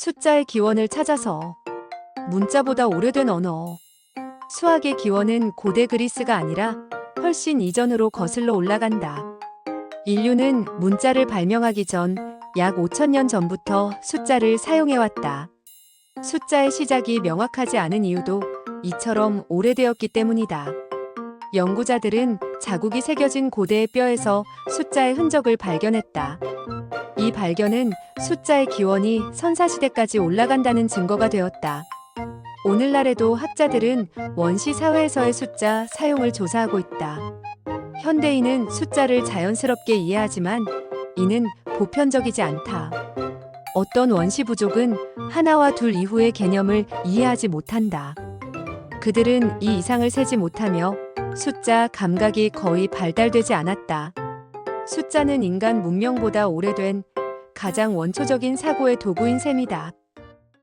숫자의 기원을 찾아서 문자보다 오래된 언어. 수학의 기원은 고대 그리스가 아니라 훨씬 이전으로 거슬러 올라간다. 인류는 문자를 발명하기 전 약 5천년 전부터 숫자를 사용해왔다. 숫자의 시작이 명확하지 않은 이유도 이처럼 오래되었기 때문이다. 연구자들은 자국이 새겨진 고대의 뼈에서 숫자의 흔적을 발견했다. 이 발견은 숫자의 기원이 선사시대까지 올라간다는 증거가 되었다. 오늘날에도 학자들은 원시 사회에서의 숫자 사용을 조사하고 있다. 현대인은 숫자를 자연스럽게 이해하지만 이는 보편적이지 않다. 어떤 원시 부족은 하나와 둘 이후의 개념을 이해하지 못한다. 그들은 이 이상을 세지 못하며 숫자 감각이 거의 발달되지 않았다. 숫자는 인간 문명보다 오래된 가장 원초적인 사고의 도구인 셈이다.